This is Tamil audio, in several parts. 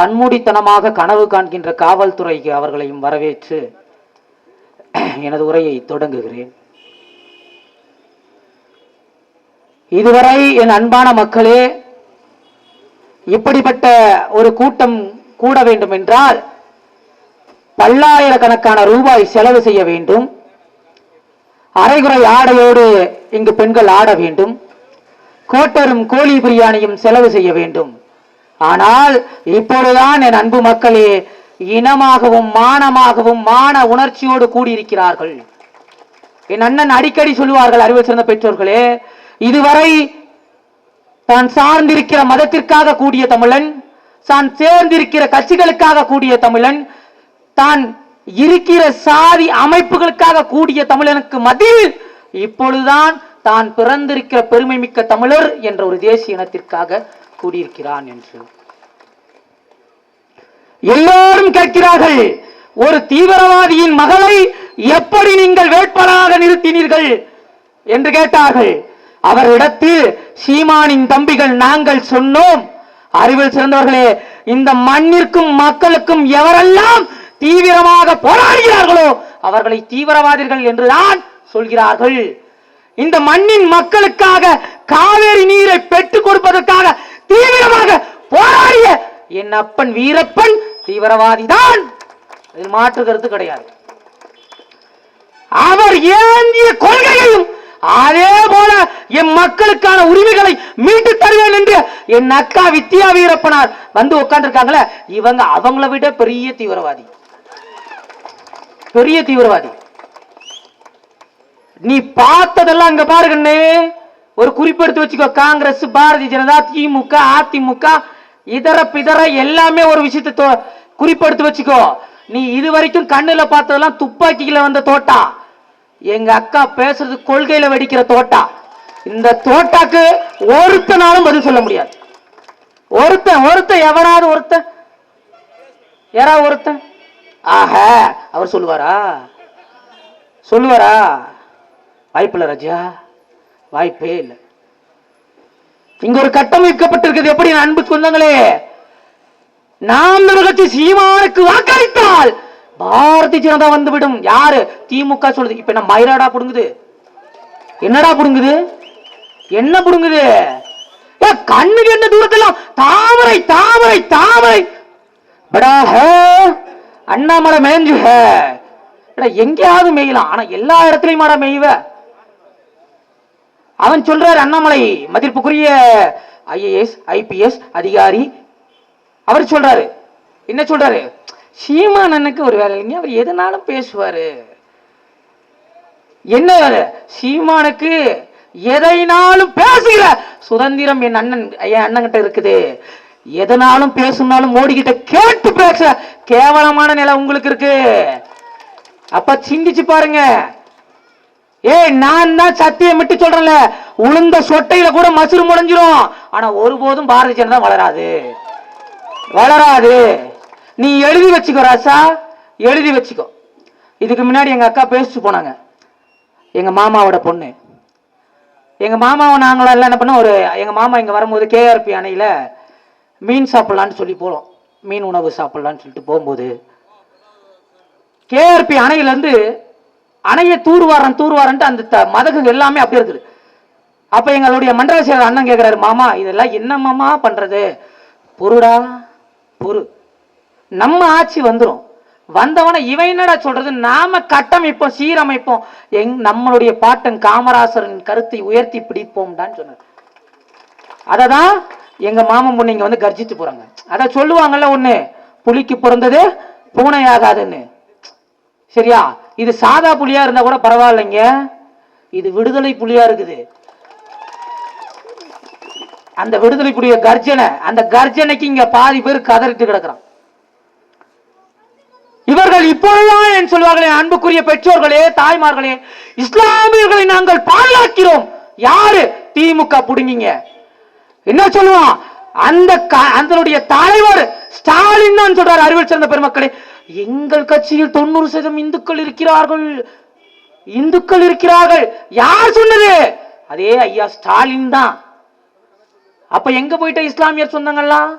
கண்மூடித்தனமாக கனவு காண்கின்ற காவல்துறைக்கு அவர்களையும் வரவேற்று எனது உரையை தொடங்குகிறேன். இதுவரை என் அன்பான மக்களே இப்படிப்பட்ட ஒரு கூட்டம் கூட வேண்டும் என்றால் பல்லாயிரக்கணக்கான ரூபாய் செலவு செய்ய வேண்டும். அரைகுறை ஆடையோடு இங்கு பெண்கள் ஆட வேண்டும். கோட்டரும் கோழி பிரியாணியும் செலவு செய்ய வேண்டும். ஆனால் இப்பொழுதுதான் என் அன்பு மக்களே இனமாகவும் மானமாகவும் மான உணர்ச்சியோடு கூடியிருக்கிறார்கள். என் அண்ணன் அடிக்கடி சொல்லுவார்கள் அறிவு சிறந்த பெற்றோர்களே இதுவரை தான் சார்ந்திருக்கிற மதத்திற்காக கூடிய தமிழன் தான் சேர்ந்திருக்கிற கட்சிகளுக்காக கூடிய தமிழன் தான் இருக்கிற சாதி அமைப்புகளுக்காக கூடிய தமிழனுக்கு மதில் இப்பொழுதுதான் தான் பிறந்திருக்கிற பெருமை மிக்க தமிழர் என்ற ஒரு தேசிய இனத்திற்காக கூறியிருக்கிறான் என்று. எல்லோரும் கேட்கிறார்கள் ஒரு தீவிரவாதியின் மகளை எப்படி நீங்கள் வேட்பாளராக நிறுத்தினீர்கள் என்று கேட்டார்கள். அவரிடத்தில் சீமானின் தம்பிகள் நாங்கள் சொன்னோம். அறிவில் சிறந்தவர்களே இந்த மண்ணிற்கும் மக்களுக்கும் எவரெல்லாம் தீவிரமாக போராடுகிறார்களோ அவர்களை தீவிரவாதிகள் என்றுதான் சொல்கிறார்கள். இந்த மண்ணின் மக்களுக்காக காவேரி நீரை பெற்றுக் கொடுப்பதற்காக தீவிரமாக போராடிய என் அப்பன் வீரப்பன் தீவிரவாதி தான் மாற்று கருத்து கிடையாது. அவர் ஏந்திய கொள்கையையும் அதே போல என் மக்களுக்கான உரிமைகளை மீட்டு தருவேன் என்று என் அக்கா வித்யா வீரப்பனார் வந்து உட்கார்ந்துருக்காங்களே இவங்க அவங்கள விட பெரிய தீவிரவாதி. பெரிய தீவிரவாதி. நீ பார்த்ததெல்லாம் அங்க பாருங்கண்ணே. ஒரு குறிப்பெடுத்து வச்சுக்கோ காங்கிரஸ் பாரதிய ஜனதா திமுக அதிமுக இதர பிதர எல்லாமே ஒரு விஷயத்தை தோ- குறிப்பெடுத்து வச்சுக்கோ. நீ இது வரைக்கும் கண்ணுல பார்த்ததெல்லாம் துப்பாக்கியில வந்த தோட்டா. எங்க அக்கா பேசுறது கொள்கையில வெடிக்கிற தோட்டா. இந்த தோட்டாக்கு ஒருத்தனாலும் பதில் சொல்ல முடியாது. ஒருத்தன் ஒருத்தன் எவனாவது ஒருத்தன். யாராவது ஒருத்தன்? ஆஹ அவர் சொல்லுவாரா? சொல்லுவாரா? வாய்ப்பில்லை ராஜா. வாய்ப்பே இல்லை. இங்க ஒரு கட்டமைக்கப்பட்டிருக்கிறது எப்படி அன்பு சொந்தங்களே? நாம் கட்சி சீமானுக்கு வாக்களித்தால் பாரதிய ஜனதா வந்துவிடும். யாரு? திமுக சொல்லுது. இப்ப என்ன மயிராடா புடுங்குது? என்னடா புடுங்குது? என்ன புடுங்குது? ஏ, கண்ணுக்கு என்ன தூரத்தில் தாமரை தாமரை தாமரை. படா அண்ணாமலை மேஞ்சு ஹே. எங்கேயாவது மேயலாம். ஆனா எல்லா இடத்துலயும் மாடா மேய்வ? அவன் சொல்றார் அண்ணாமலை மதிப்புக்குரிய ஐஏஎஸ் ஐபிஎஸ் அதிகாரி. அவர் சொல்றாரு. என்ன சொல்றாரு? சீமான் அண்ணனுக்கு ஒரு வேலை இல்லைங்க அவர் எதனாலும் பேசுவாரு. என்ன வேலை? சீமானுக்கு எதைனாலும் பேசுகிற சுதந்திரம் என் அண்ணன் என் அண்ணன்கிட்ட இருக்குது. எதனாலும் பேசுனாலும் மோடி கிட்ட கேட்டு பேச கேவலமான நிலை உங்களுக்கு இருக்கு. அப்ப சிந்திச்சு பாருங்க. ஏய் நான் தான் சத்தியம் விட்டு சொல்றேன்ல. உளுந்த சொட்டையில கூட மசுறு முடிஞ்சிரும். ஆனா ஒருபோதும் பாரதிய ஜனதா வளராது. வளராது. நீ எழுதி வச்சுக்கோ ராசா. எழுதி வச்சுக்கோ. இதுக்கு முன்னாடி எங்க அக்கா பேசிட்டு போனாங்க. எங்க மாமாவோட பொண்ணு. எங்க மாமாவை நாங்களும் எல்லாம் என்ன பண்ணோம் ஒரு எங்க மாமா இங்க வரும்போது கேஆர்பி அணையில மீன் சாப்பிடலான்னு சொல்லி போறோம் மீன் உணவு சாப்பிடலான்னு சொல்லிட்டு போகும்போது கேஆர்பி அணையிலேருந்து அணையை தூர்வாரன் தூர்வாரன்ட்டு அந்த த- மதகுங்க எல்லாமே அப்படி இருக்குது. அப்ப எங்களுடைய மண்டல செயலர் அண்ணன் கேட்குறாரு மாமா இதெல்லாம் என்ன மாமா பண்றது? பொருடா பொரு. நம்ம ஆட்சி வந்துடும் வந்தவனை இவன் என்னடா சொல்றது? நாம கட்டமைப்போம் சீரமைப்போம். எங் நம்மளுடைய பாட்டன் காமராசரின் கருத்தை உயர்த்தி பிடிப்போம்டான்னு சொன்னார். அததான் எங்க மாமன் பொண்ணு இங்க வந்து கர்ஜித்து போறாங்க. அதை சொல்லுவாங்கல்ல ஒண்ணு புலிக்கு பிறந்தது பூனை ஆகாதுன்னு சரியா? இது சாதா புலியா இருந்தா கூட பரவாயில்லைங்க. இது விடுதலை புலியா இருக்குது. அந்த விடுதலை புலிய கர்ஜனை அந்த கர்ஜனைக்கு இங்க பாதி பேர் கதறிட்டு கிடக்குறான். இவர்கள் இப்பொழுதுதான் என் சொல்வார்களே அன்புக்குரிய பெற்றோர்களே தாய்மார்களே இஸ்லாமியர்களை நாங்கள் பாதுகாக்கிறோம். யாரு? திமுக புடுங்கிங்க. என்ன சொல்லுவான்? அந்த க- அதனுடைய தலைவர் ஸ்டாலின் தான் சொல்றாரு அறிவில் சிறந்த பெருமக்களே. எங்கள் கட்சியில் தொண்ணூறு சதவீதம் இந்துக்கள் இருக்கிறார்கள். இந்துக்கள் இருக்கிறார்கள். யார் சொன்னது? அதே ஐயா ஸ்டாலின் தான். அப்ப எங்க போயிட்ட இஸ்லாமியர் சொந்தங்கள்லாம்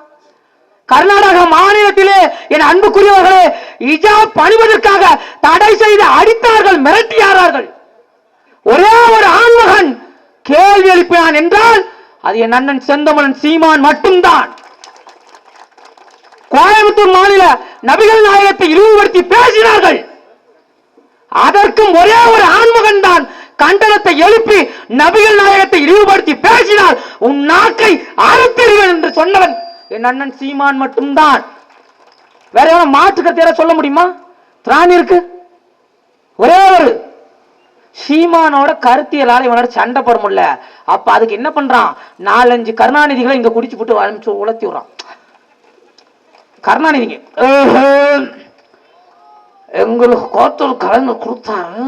கர்நாடக மாநிலத்திலே என் அன்புக்குரியவர்களே இஜா பணிவதற்காக தடை செய்து அடித்தார்கள் மிரட்டியார்கள் ஒரே ஒரு ஆண்மகன் கேள்வி எழுப்பினான் என்றால் அது என் அண்ணன் செந்தமலன் சீமான் மட்டும்தான். கோயம்புத்தூர் மாநில நபிகள் நாயகத்தை இழிவுபடுத்தி பேசினார்கள். அதற்கும் ஒரே ஒரு ஆண்மகன் தான் கண்டனத்தை எழுப்பி நபிகள் நாயகத்தை இழிவுபடுத்தி பேசினால் உன் நாக்கை அறுத்திடுவேன் என்று சொன்னவன் என் அண்ணன் சீமான் மட்டும்தான். வேற எவனும் மாற்று கருத்து சொல்ல முடியுமா? திராணி இருக்கு. ஒரே ஒரு. சீமானோட கருத்தியலால இவனோட சண்டை போட முடியல. அப்ப அதுக்கு என்ன பண்றான்? நாலஞ்சு கருணாநிதிகளை இங்க குடிச்சு போட்டு அனுப்பிச்சு உலர்த்தி விடுறான். கருணாநிதிங்க எங்களுக்கு கோத்தூர் கலைஞர் கொடுத்தாரு.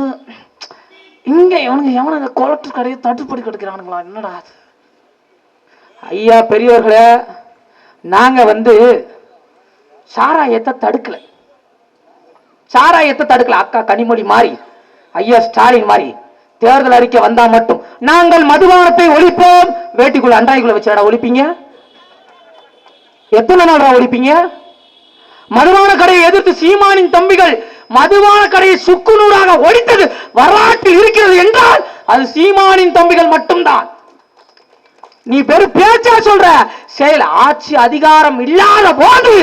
இங்க இவனுங்க எவனுங்க கோலத்து கடையை தட்டுப்படி கிடைக்கிறானுங்களா? என்னடா அது? ஐயா பெரியவர்களே நாங்க வந்து சாராயத்தை தடுக்கல. சாராயத்தை தடுக்கல. அக்கா கனிமொழி மாறி ஐயா ஸ்டாலின் மாறி தேர்தல் அறிக்கை வந்தா மட்டும். நாங்கள் மதுபானத்தை ஒழிப்போம். வேட்டிக்குள்ள அண்டாய்க்குள்ள வச்சாடா ஒழிப்பீங்க. எத்தனை நாளா ஒழிப்பீங்க? மதுபான கடையை எதிர்த்து சீமானின் தம்பிகள் மதுபான கடையை சுக்குநூறாக ஒழித்தது வரலாற்றில் இருக்கிறது என்றால் அது சீமானின் தம்பிகள் மட்டும்தான். நீ பெரும் பேச்சா சொல்ற? செயல் ஆட்சி அதிகாரம் இல்லாத போது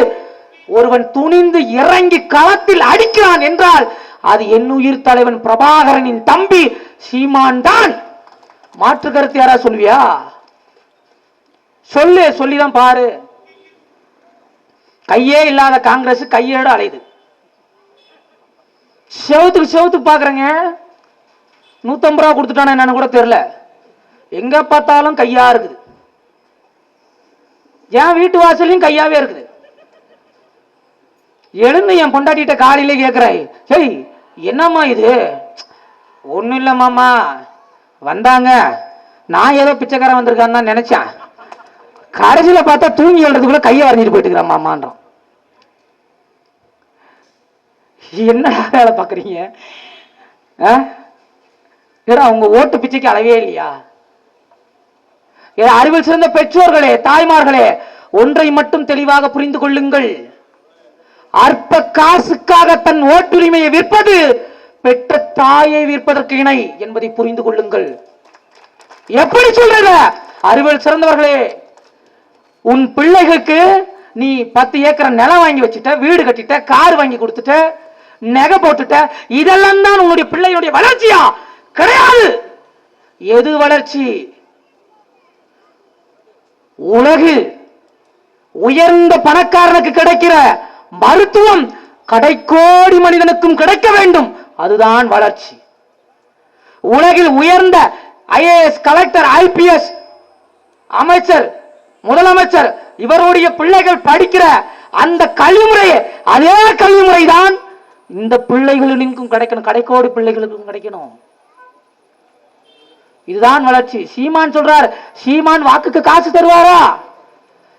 ஒருவன் துணிந்து இறங்கி களத்தில் அடிக்கிறான் என்றால் அது என் உயிர் தலைவன் பிரபாகரனின் தம்பி சீமான் தான் மாற்று கருத்து யாரா சொல்வியா சொல்லு சொல்லிதான் பாரு. கையே இல்லாத காங்கிரஸ் கையோடு அலையுது. செவத்துக்கு செவத்துக்கு பாக்குறேங்க. நூத்தம்பது ரூபா கொடுத்துட்டானே என்னன்னு கூட தெரியல. எங்க பார்த்தாலும் கையா இருக்குது. என் வீட்டு வாசலையும் கையாவே இருக்குது. எழுந்து என் பொண்டாட்டிட்ட காலையில கேக்குறாய் சரி என்னம்மா இது? ஒண்ணும் இல்ல மாமா. வந்தாங்க. நான் ஏதோ பிச்சைக்காரன் வந்திருக்கான்னு தான் நினைச்சேன். கடைசியில பார்த்தா தூங்கி எழுறதுக்குள்ள கையை வரைஞ்சிட்டு போயிட்டு மாமான்றோம் என்னடா என்ன வேலை பாக்குறீங்க ஆ? ஏடா உங்க ஓட்டு பிச்சைக்கு அளவே இல்லையா? ஏ, அறிவில் சிறந்த பெற்றோர்களே தாய்மார்களே ஒன்றை மட்டும் தெளிவாக புரிந்து கொள்ளுங்கள். அற்ப காசுக்காக தன் ஓட்டுரிமையை விற்பது பெற்ற தாயை விற்பதற்கு இணை என்பதை புரிந்து கொள்ளுங்கள். எப்படி சொல்ற அறிவியல் சிறந்தவர்களே உன் பிள்ளைகளுக்கு நீ பத்து ஏக்கர் நிலம் வாங்கி வச்சுட்ட வீடு கட்டிட்ட கார் வாங்கி கொடுத்துட்ட நெகை போட்டுட்ட. இதெல்லாம் தான் உன்னுடைய பிள்ளையுடைய வளர்ச்சியா? கிடையாது. எது வளர்ச்சி? உலகில் உயர்ந்த பணக்காரனுக்கு கிடைக்கிற மருத்துவம் கடைக்கோடி மனிதனுக்கும் கிடைக்க வேண்டும். அதுதான் வளர்ச்சி. உலகில் உயர்ந்த ஐஏஎஸ் கலெக்டர் ஐபிஎஸ் அமைச்சர் முதலமைச்சர் இவருடைய பிள்ளைகள் படிக்கிற அந்த கல்விமுறையே அதே கல்விமுறை தான் இந்த பிள்ளைகளுக்கும் கிடைக்கணும். கடைக்கோடி பிள்ளைகளுக்கும் கிடைக்கணும். இதுதான் வளர்ச்சி. சீமான் சொல்றார் சீமான் வாக்குக்கு காசு தருவாரா?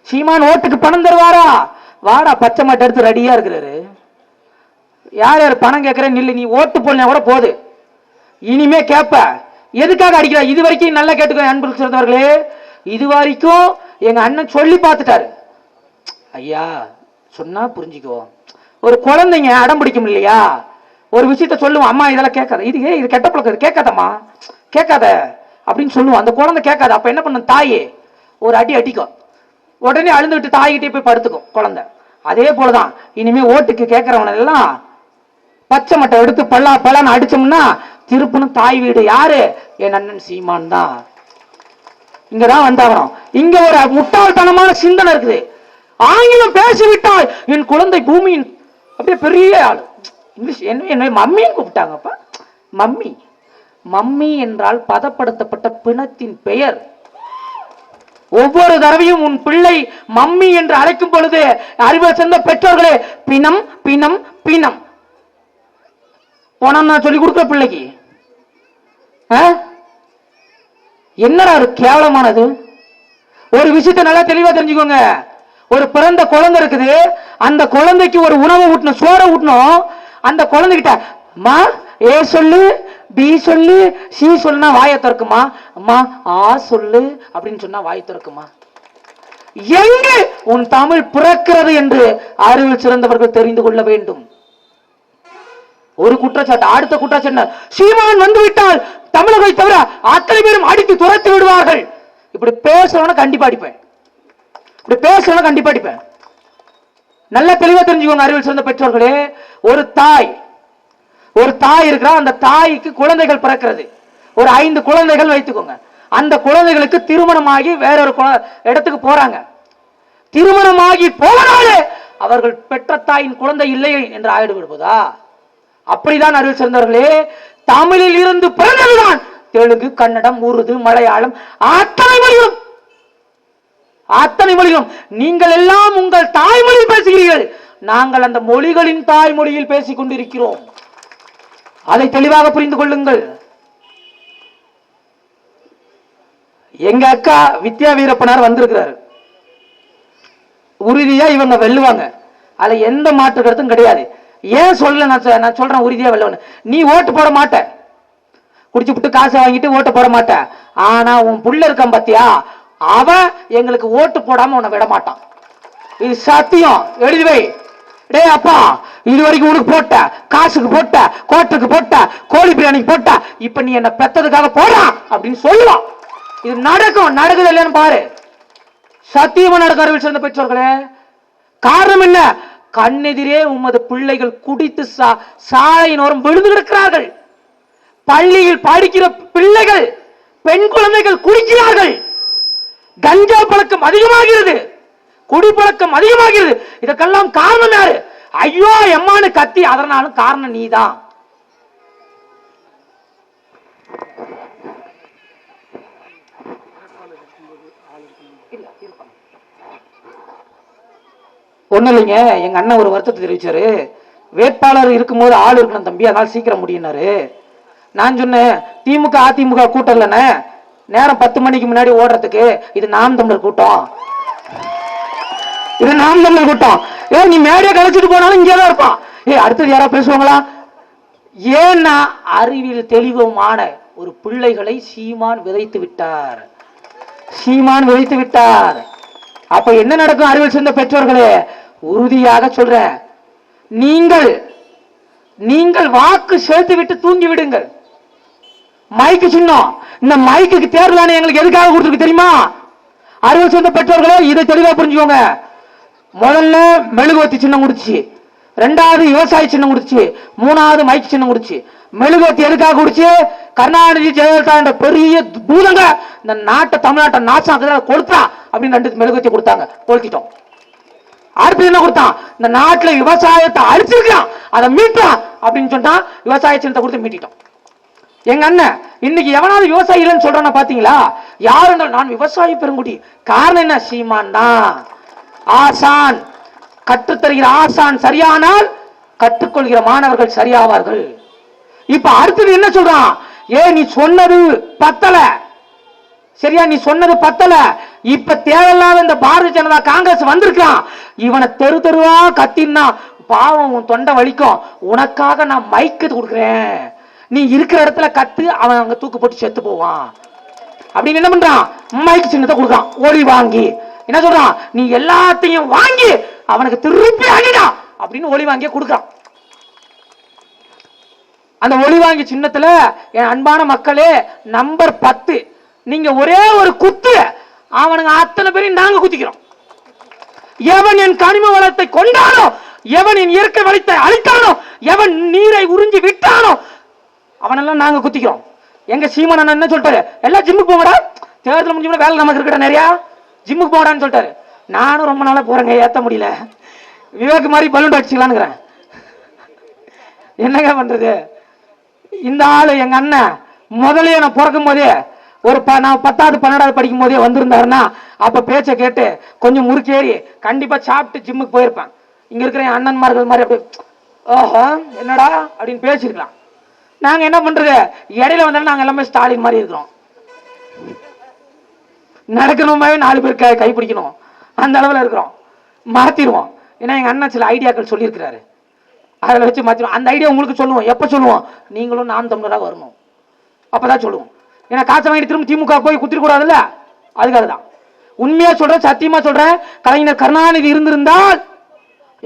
சீமான் ஓட்டுக்கு பணம் தருவாரா? வாடா பச்சை மாட்டை எடுத்து ரெடியா இருக்கிறாரு. யார் யார் பணம் கேட்கறேன் நில்லு நீ ஓட்டு போடலாம் கூட போது. இனிமே கேட்ப எதுக்காக அடிக்கிற? இது வரைக்கும் நல்லா கேட்டுக்கோ அன்பு சிறந்தவர்களே இது வரைக்கும் எங்க அண்ணன் சொல்லி பார்த்துட்டாரு. ஐயா சொன்னா புரிஞ்சுக்குவோம் ஒரு குழந்தைங்க அடம் பிடிக்கும் இல்லையா? ஒரு விஷயத்த சொல்லுவோம் அம்மா இதெல்லாம் கேட்காத. இது ஏய், இது கெட்ட பழக்கம் இது கேட்காதம்மா. கேட்காத அப்படின்னு சொல்லுவோம். அந்த குழந்தை கேட்காது. அப்ப என்ன பண்ணும்? தாயே ஒரு அடி அடிக்கும். உடனே அழுந்துட்டு தாய்கிட்டே போய் படுத்துக்கும் குழந்தை. அதே போலதான். இனிமே ஓட்டுக்கு கேட்கறவன எல்லாம் பச்சை மட்டை எடுத்து பல்லா பலான்னு அடிச்சோம்னா திருப்பணும் தாய் வீடு யாரு? என் அண்ணன் சீமான் தான். இங்கதான் வந்தாகணும் இங்க ஒரு முட்டாள்தனமான சிந்தனை இருக்குது. ஆங்கிலம் பேசிவிட்டால் என் குழந்தை பூமியின் அப்படியே பெரிய ஆள். இங்கிலீஷ் என்ன என்ன மம்மின்னு கூப்பிட்டாங்கப்பா. மம்மி. மம்மி என்றால் பதப்படுத்தப்பட்ட பிணத்தின் பெயர். ஒவ்வொரு தடவையும் உன் பிள்ளை மம்மி என்று அழைக்கும் பொழுது அறிவை சேர்ந்த பெற்றோர்களே பிணம் பிணம் பிணம். போனா நான் சொல்லி கொடுக்குற பிள்ளைக்கு? என்னடா ஒரு கேவலமானது? ஒரு விஷயத்த நல்லா தெளிவா தெரிஞ்சுக்கோங்க. ஒரு பிறந்த குழந்தை இருக்குது அந்த குழந்தைக்கு ஒரு உணவு ஊட்டணும் சோறை ஊட்டணும். அந்த குழந்தைகிட்ட அம்மா ஏ சொல்லு பி சொல்லு சி சொல்லுனா வாயை திறக்குமா? அம்மா ஆ சொல்லு அப்படின்னு சொன்னா வாய் திறக்குமா? எங்கு உன் தமிழ் பிறக்கிறது என்று அறிவில் சிறந்தவர்கள் தெரிந்து கொள்ள வேண்டும். ஒரு குற்றச்சாட்டு அடுத்த குற்றச்சாட்டு சீமான் வந்து விட்டால் தவிர அத்தனை பேரும் அடித்து துரத்து விடுவார்கள். இப்படி பேசுறவன கண்டிப்பா அடிப்பேன். இப்படி பேசுறவன கண்டிப்பா அடிப்பேன். நல்ல தெளிவா தெரிஞ்சுக்கோங்க அறிவில் சிறந்த பெற்றோர்களே. ஒரு தாய் ஒரு தாய் இருக்கிறா அந்த தாய்க்கு குழந்தைகள் பிறக்கிறது. ஒரு ஐந்து குழந்தைகள் வைத்துக்கோங்க. அந்த குழந்தைகளுக்கு திருமணமாகி வேற ஒரு குழ- இடத்துக்கு போறாங்க. திருமணமாகி போனாலே அவர்கள் பெற்ற தாயின் குழந்தை இல்லை என்று ஆயிடு விடுவதா? அப்படிதான் அறிவு சிறந்தவர்களே. தமிழில் இருந்து பிறந்ததுதான். தெலுங்கு கன்னடம் உருது மலையாளம் அத்தனை மொழியும் அத்தனை மொழிகளும். நீங்கள் எல்லாம் உங்கள் தாய்மொழி பேசுகிறீர்கள். நாங்கள் அந்த மொழிகளின் தாய்மொழியில் பேசிக் கொண்டிருக்கிறோம். அதை தெளிவாக புரிந்து கொள்ளுங்கள். எங்க அக்கா வித்யா வீரப்பனார் வந்திருக்கிறாரு. உறுதியா இவங்க வெல்லுவாங்க. அதுல எந்த மாற்று கருத்தும் கிடையாது. ஏன் சொல்லல நான் நான் சொல்றேன் உறுதியா வெல்லுவேன். நீ ஓட்டு போட மாட்ட. குடிச்சு விட்டு காசை வாங்கிட்டு ஓட்டு போட மாட்ட. ஆனா உன் புள்ள இருக்கான் பாத்தியா? அவன் எங்களுக்கு ஓட்டு போடாம உன்னை விட மாட்டான். இது சத்தியம். எழுதி வை. டேய் அப்பா இது வரைக்கும் உனக்கு போட்ட காசுக்கு போட்ட கோட்டுக்கு போட்ட கோழி பிரியாணிக்கு போட்ட இப்ப நீ என்ன பெத்ததுக்காக போடா அப்படின்னு சொல்லுவான் இது நடக்கும் நடக்குது இல்லைன்னு பாரு. சத்தியமா நடக்க அறிவில் சிறந்த பெற்றோர்களே காரணம் என்ன? கண்ணெதிரே உமது பிள்ளைகள் குடித்து சா- சாலையினோரம் விழுந்து கிடக்கிறார்கள். பள்ளியில் படிக்கிற பிள்ளைகள் பெண் குழந்தைகள் குடிக்கிறார்கள். கஞ்சா பழக்கம் அதிகமாகிறது. குடிப்பழக்கம் அதிகமாகிறது. இதற்கெல்லாம் காரணம் யாரு? ஐயோ எம்மானு கத்தி அதனாலும் காரணம் நீதான். ஒண்ணும் இல்லைங்க. எங்க அண்ணன் ஒரு வருத்தத்தை தெரிவிச்சாரு. வேட்பாளர் இருக்கும்போது ஆள் இருக்கணும் தம்பி அதனால சீக்கிரம் முடியினாரு நான் சொன்னேன் திமுக அதிமுக கூட்டம் இல்லைன்னு நேரம் பத்து மணிக்கு முன்னாடி ஓடுறதுக்கு இது நாம் தமிழர் கூட்டம். இது நாம் தமிழர் கூட்டம். ஏ நீ மேடையை கழிச்சிட்டு போனாலும் இங்கே தான் இருப்பான். ஏ அடுத்தது யாரா பேசுவாங்களா? ஏன்னா அறிவியல் தெளிவுமான ஒரு பிள்ளைகளை சீமான் விதைத்து விட்டார். சீமான் விதைத்து விட்டார். அப்ப என்ன நடக்கும் அறிவியல் சேர்ந்த பெற்றோர்களே? உறுதியாக சொல்றேன். நீங்கள் நீங்கள் வாக்கு சேர்த்து விட்டு தூங்கி விடுங்கள். மைக்கு சின்னம். இந்த மைக்குக்கு தேர்தலான எங்களுக்கு எதுக்காக கொடுத்துருக்கு தெரியுமா? அறிவு சேர்ந்த பெற்றோர்களே இதை தெளிவா புரிஞ்சுக்கோங்க. முதல்ல மெழுகுவத்தி சின்னம் கொடுத்துச்சு. ரெண்டாவது விவசாய சின்னம் கொடுத்துச்சு. மூணாவது மைக்கு சின்னம் கொடுத்துச்சு. மெழுகுவத்தி எதுக்காக கொடுத்து கருணாநிதி ஜெயலலிதா என்ற பெரிய பூதங்க இந்த நாட்டை தமிழ்நாட்டை நாசம் கொடுத்தா அப்படின்னு ரெண்டு மெழுகுவத்தி கொடுத்தாங்க. கொளுத்திட்டோம். அடுத்து என்ன கொடுத்தான்? இந்த நாட்டுல விவசாயத்தை அழிச்சிருக்கான் அதை மீட்டான் அப்படின்னு சொன்னா விவசாய சின்னத்தை கொடுத்து மீட்டிட்டோம். எங்க அண்ணன் இன்னைக்கு எவனாவது விவசாயி இல்லைன்னு சொல்றானா பாத்தீங்களா? யாரு நான் விவசாயி பெருங்குடி காரணம் என்ன? சீமான் தான். ஆசான். கற்றுத்தருகிற ஆசான் சரியானால் கற்றுக்கொள்கிற மாணவர்கள் சரியாவார்கள். இப்ப அடுத்தது என்ன சொல்றான்? ஏ நீ சொன்னது பத்தல. சரியா நீ சொன்னது பத்தல. இப்ப தேவையில்லாத இந்த பாரதிய ஜனதா காங்கிரஸ் வந்திருக்கான். இவனை தெரு தெருவா கத்தின்னா பாவம் உன் தொண்டை வலிக்கும். உனக்காக நான் மைக்கு கொடுக்குறேன். நீ இருக்கிற இடத்துல கத்து அவன் அங்க தூக்கு போட்டு செத்து போவான். அப்படின்னு என்ன பண்றான்? மைக் சின்னத்தை கொடுக்கான் ஒளி வாங்கி. என்ன சொல்றான்? நீ எல்லாத்தையும் வாங்கி அவனுக்கு திருப்பி அடிடா அப்படின்னு ஒளி வாங்கியே கொடுக்குறான். அந்த ஒளி வாங்கி சின்னத்துல என் அன்பான மக்களே நம்பர் பத்து. நீங்க ஒரே ஒரு குத்து அவனுங்க அத்தனை பேரையும் நாங்க குத்திக்கிறோம். எவன் என் கனிம வளத்தை கொண்டானோ எவன் என் இயற்கை வளத்தை அழித்தானோ எவன் நீரை உறிஞ்சி விட்டானோ அவனெல்லாம் நாங்க குத்திக்கிறோம். எங்க சீமன் அண்ணன் என்ன சொல்லிட்டாரு? எல்லாம் ஜிம்முக்கு போங்கடா. தேர்தல் முடிஞ்சு வேலை நமக்கு இருக்கடா நிறையா. ஜிம்முக்கு போங்கடான்னு சொல்லிட்டாரு. நானும் ரொம்ப நாளா போறேங்க ஏத்த முடியல. விவேக் மாதிரி பலூன் அடிச்சுக்கலான்னுக்கிறேன். என்னங்க பண்றது? இந்த ஆளு எங்க அண்ணன் முதலே நான் பிறக்கும் போதே ஒரு ப நான் பத்தாவது பன்னெண்டாவது படிக்கும் போதே வந்திருந்தாருன்னா அப்ப பேச்சை கேட்டு கொஞ்சம் முறுக்கேறி கண்டிப்பா சாப்பிட்டு ஜிம்முக்கு போயிருப்பேன். இங்க இருக்கிற என் அண்ணன்மார்கள் மாதிரி அப்படியே ஓஹோ என்னடா? அப்படின்னு பேசியிருக்கலாம் நாங்க என்ன பண்றது? இடையில வந்தாலும் நாங்க எல்லாமே ஸ்டாலின் மாதிரி இருக்கிறோம். நடக்கணுமாவே நாலு பேர் கை கைப்பிடிக்கணும் அந்த அளவில் இருக்கிறோம். மறத்திடுவோம் ஏன்னா எங்க அண்ணன் சில ஐடியாக்கள் சொல்லியிருக்கிறாரு. அதில் வச்சு மாற்றிடுவோம் அந்த ஐடியா உங்களுக்கு சொல்லுவோம். எப்போ சொல்லுவோம்? நீங்களும் நாம் தமிழராக வரணும். அப்பதான் சொல்லுவோம். ஏன்னா காசை வாங்கிட்டு திரும்ப திமுக போய் குத்திரக்கூடாதுல்ல அதுக்காக தான் உண்மையாக சொல்கிறேன் சத்தியமாக சொல்கிறேன் கலைஞர் கருணாநிதி இருந்திருந்தால்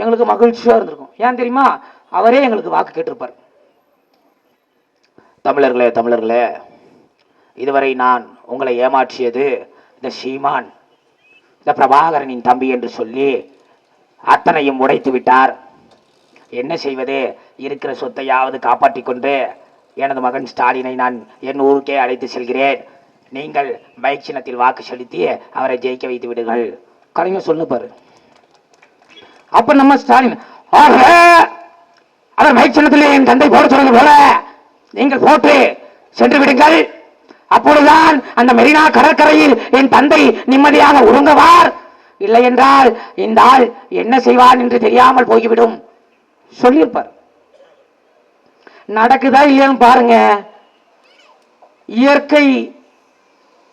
எங்களுக்கு மகிழ்ச்சியாக இருந்திருக்கும். ஏன் தெரியுமா? அவரே எங்களுக்கு வாக்கு கேட்டிருப்பார். தமிழர்களே தமிழர்களே இதுவரை நான் உங்களை ஏமாற்றியது இந்த சீமான் இந்த பிரபாகரனின் தம்பி என்று சொல்லி அத்தனையும் உடைத்து விட்டார். என்ன செய்வது? இருக்கிற சொத்தையாவது காப்பாற்றி கொண்டு எனது மகன் ஸ்டாலினை நான் என் ஊருக்கே அழைத்து செல்கிறேன். நீங்கள் பைக் சின்னத்தில் வாக்கு செலுத்தி அவரை ஜெயிக்க வைத்து விடுங்கள். கலைஞர் சொல்லு பாரு. அப்ப நம்ம ஸ்டாலின் ஆக அவர் மைக் சின்னத்தில் என் தந்தை போட சொன்னது போல நீங்கள் போட்டு சென்று விடுங்கள். அப்பொழுதுதான் அந்த மெரினா கடற்கரையில் என் தந்தை நிம்மதியாக உறங்குவார். இல்லை என்றால் இந்த ஆள் என்ன செய்வான் என்று தெரியாமல் போய்விடும். சொல்லியிருப்பார். நடக்குதா இல்லையான்னு பாருங்க. இயற்கை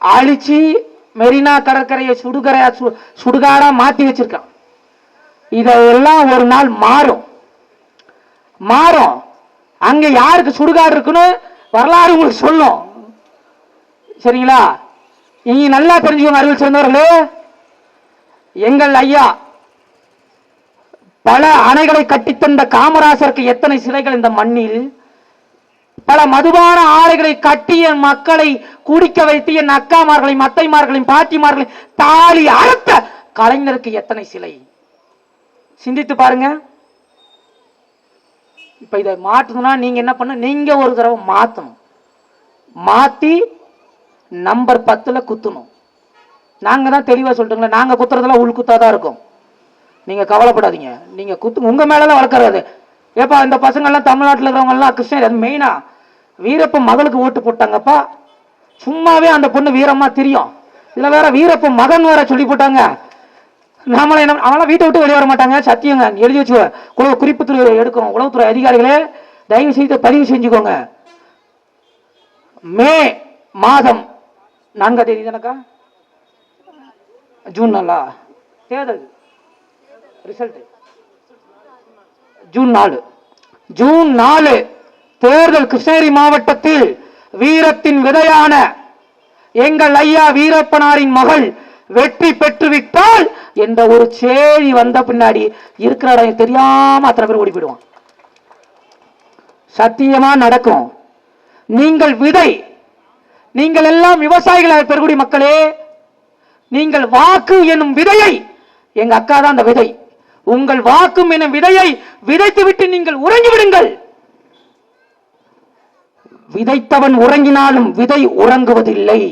அழிச்சு மெரினா கடற்கரையை சுடுகரையா சு- சுடுகாடா மாத்தி வச்சிருக்கான். இதெல்லாம் ஒரு நாள் மாறும். மாறும். அங்க யாருக்கு சுடுகாடு இருக்குன்னு வரலாறு உங்களுக்கு சொல்லும். சரிங்களா? நீங்க நல்லா தெரிஞ்சுக்கோங்க அறிவில் சேர்ந்தவர்களே. எங்கள் ஐயா பல அணைகளை கட்டித்தந்த காமராசருக்கு எத்தனை சிலைகள் இந்த மண்ணில்? பல மதுபான ஆலைகளை கட்டி என் மக்களை குடிக்க வைத்து என் அக்காமார்களையும் மத்தைமார்களையும் பாட்டிமார்களையும் தாலி அறுத்த கலைஞருக்கு எத்தனை சிலை? சிந்தித்து பாருங்க. இப்போ இதை மாற்றணும்னா நீங்கள் என்ன பண்ண நீங்கள் ஒரு தடவை மாற்றணும் மாற்றி நம்பர் பத்தில் குத்தணும். நாங்கள் தான் தெளிவாக சொல்லிட்டுங்களா நாங்கள் குத்துறதெல்லாம் உள் குத்தாதான் இருக்கும். நீங்கள் கவலைப்படாதீங்க. நீங்கள் குத்து உங்கள் மேலெல்லாம் வளர்க்குறது ஏப்பா இந்த பசங்கள்லாம் தமிழ்நாட்டில் இருக்கிறவங்கலாம் கிருஷ்ணன் கிருஷ்ணர் அது மெயினாக வீரப்ப மகளுக்கு ஓட்டு போட்டாங்கப்பா. சும்மாவே அந்த பொண்ணு வீரமாக தெரியும். இதில் வேற வீரப்ப மகன் வேற சொல்லி போட்டாங்க. நாமள என்ன அவங்களாம் வீட்டை விட்டு வெளியே வர மாட்டாங்க. சத்தியங்க. எழுதி வச்சு குழு குறிப்புத்துறை எடுக்கிறோம் உளவுத்துறை அதிகாரிகளே தயவு செய்து பதிவு செஞ்சுக்கோங்க. மே மாதம் நான்காம் தேதி தானக்கா ஜூன் நாளா? தேர்தல். ரிசல்ட். ஜூன் நாலு. ஜூன் நாலு தேர்தல் கிருஷ்ணகிரி மாவட்டத்தில் வீரத்தின் விதையான எங்கள் ஐயா வீரப்பனாரின் மகள் வெற்றி பெற்றுவிட்டால் என்ற ஒரு சேதி வந்த பின்னாடி இருக்கிற இடம் தெரியாம அத்தனை பேர் ஓடி போயிடுவான். சத்தியமா நடக்கும். நீங்கள் விதை நீங்கள் எல்லாம் விவசாயிகளாக பெருகுடி மக்களே நீங்கள் வாக்கு எனும் விதையை எங்க அக்கா தான் அந்த விதை. உங்கள் வாக்கும் எனும் விதையை விதைத்து விட்டு நீங்கள் உறங்கி விடுங்கள். விதைத்தவன் உறங்கினாலும் விதை உறங்குவதில்லை.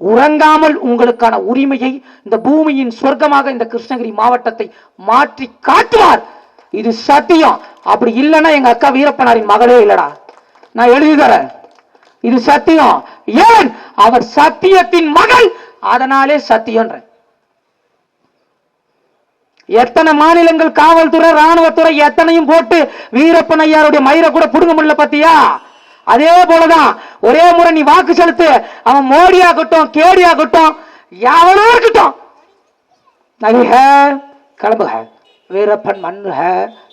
உறங்காமல் உங்களுக்கான உரிமையை இந்த பூமியின் சொர்க்கமாக இந்த கிருஷ்ணகிரி மாவட்டத்தை மாற்றி காட்டுவார். இது சத்தியம். அப்படி இல்லைன்னா எங்க அக்கா வீரப்பனாரின் மகளே இல்லடா. நான் எழுதி தரேன். இது சத்தியம். ஏன்? அவர் சத்தியத்தின் மகள். அதனாலே சத்தியன்ற எத்தனை மாநிலங்கள் காவல்துறை ராணுவத்துறை எத்தனையும் போட்டு வீரப்பன் ஐயாருடைய மயிரை கூட புடுங்க முடியல பத்தியா? அதே போலதான் ஒரே முறை நீ வாக்கு செலுத்து அவன் மோடி ஆகட்டும் கேடி ஆகட்டும் யாவனோ இருக்கட்டும் நலிஹ கிளம்புக வீரப்பன் மண்ணுக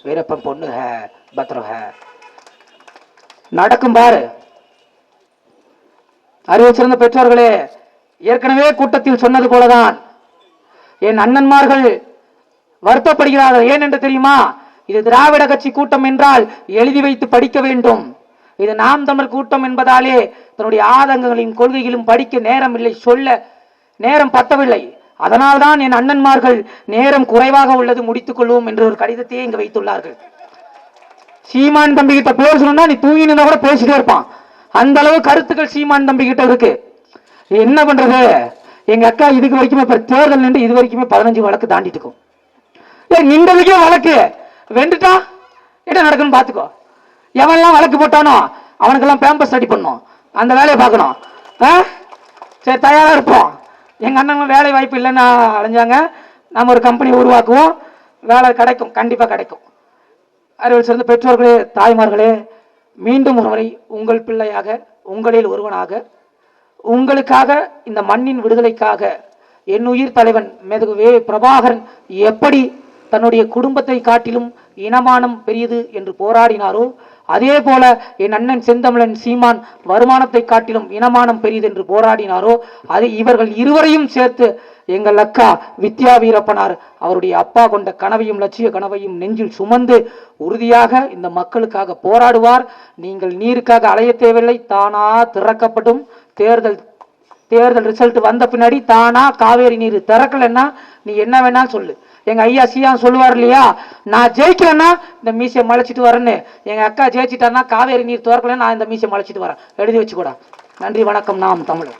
வீரப்பன் பொண்ணுக பத்ரக நடக்கும் பாரு. அறிவு சிறந்த பெற்றோர்களே ஏற்கனவே கூட்டத்தில் சொன்னது போலதான். என் அண்ணன்மார்கள் வருத்தப்படுகிறார்கள். ஏன் என்று தெரியுமா? இது திராவிட கட்சி கூட்டம் என்றால் எழுதி வைத்து படிக்க வேண்டும். இது நாம் தமிழ் கூட்டம் என்பதாலே தன்னுடைய ஆதங்கங்களையும் கொள்கைகளும் படிக்க நேரம் இல்லை சொல்ல நேரம் பத்தவில்லை. அதனால்தான் என் அண்ணன்மார்கள் நேரம் குறைவாக உள்ளது முடித்துக் கொள்வோம் என்ற ஒரு கடிதத்தையே இங்கு வைத்துள்ளார்கள். சீமான் தம்பி கிட்ட பேசணும்னா நீ தூங்கினா கூட பேசிட்டே இருப்பான். அந்த அளவு கருத்துக்கள் சீமான் தம்பி கிட்ட இருக்கு. என்ன பண்றது? எங்க அக்கா இதுக்கு வரைக்குமே இப்ப தேர்தல் நின்று இது வரைக்குமே பதினஞ்சு வழக்கு தாண்டிட்டு இருக்கும். நின்றதுக்கே வழக்கு. வெண்டுட்டா என்ன நடக்குன்னு பாத்துக்கோ. எவன்லாம் வழக்கு போட்டானோ அவனுக்கெல்லாம் பேம்பஸ் ரெடி பண்ணும் அந்த வேலையை பார்க்கணும். ஆ? சரி தயாராக இருப்போம். எங்கள் அண்ணன் வேலை வாய்ப்பு இல்லைன்னு அலைஞ்சாங்க. நம்ம ஒரு கம்பெனி உருவாக்குவோம். வேலை கிடைக்கும் கண்டிப்பாக கிடைக்கும். அறிவில் சிறந்த பெற்றோர்களே தாய்மார்களே மீண்டும் ஒருமுறை உங்கள் பிள்ளையாக உங்களில் ஒருவனாக உங்களுக்காக இந்த மண்ணின் விடுதலைக்காக என் உயிர் தலைவன் மெதுகு வே. பிரபாகரன் எப்படி தன்னுடைய குடும்பத்தை காட்டிலும் இனமானம் பெரியது என்று போராடினாரோ அதே போல என் அண்ணன் செந்தமிழன் சீமான் வருமானத்தை காட்டிலும் இனமானம் பெரியதென்று போராடினாரோ அது இவர்கள் இருவரையும் சேர்த்து எங்கள் அக்கா வித்யா வீரப்பனார் அவருடைய அப்பா கொண்ட கனவையும் லட்சிய கனவையும் நெஞ்சில் சுமந்து உறுதியாக இந்த மக்களுக்காக போராடுவார். நீங்கள் நீருக்காக அலைய தேவையில்லை தானா திறக்கப்படும். தேர்தல் தேர்தல் ரிசல்ட் வந்த பின்னாடி தானா காவேரி நீர் திறக்கலைன்னா நீ என்ன வேணாலும் சொல்லு. எங்க ஐயா சியான்னு சொல்லுவார் இல்லையா? நான் ஜெயிக்கலன்னா இந்த மீசையை மலைச்சிட்டு வரேன்னு. எங்க அக்கா ஜெயிச்சிட்டான்னா காவேரி நீர் திறக்கலன்னா நான் இந்த மீசையை மலைச்சிட்டு வரேன். எழுதி வச்சுக்கூடா. நன்றி வணக்கம். நாம் தமிழர்.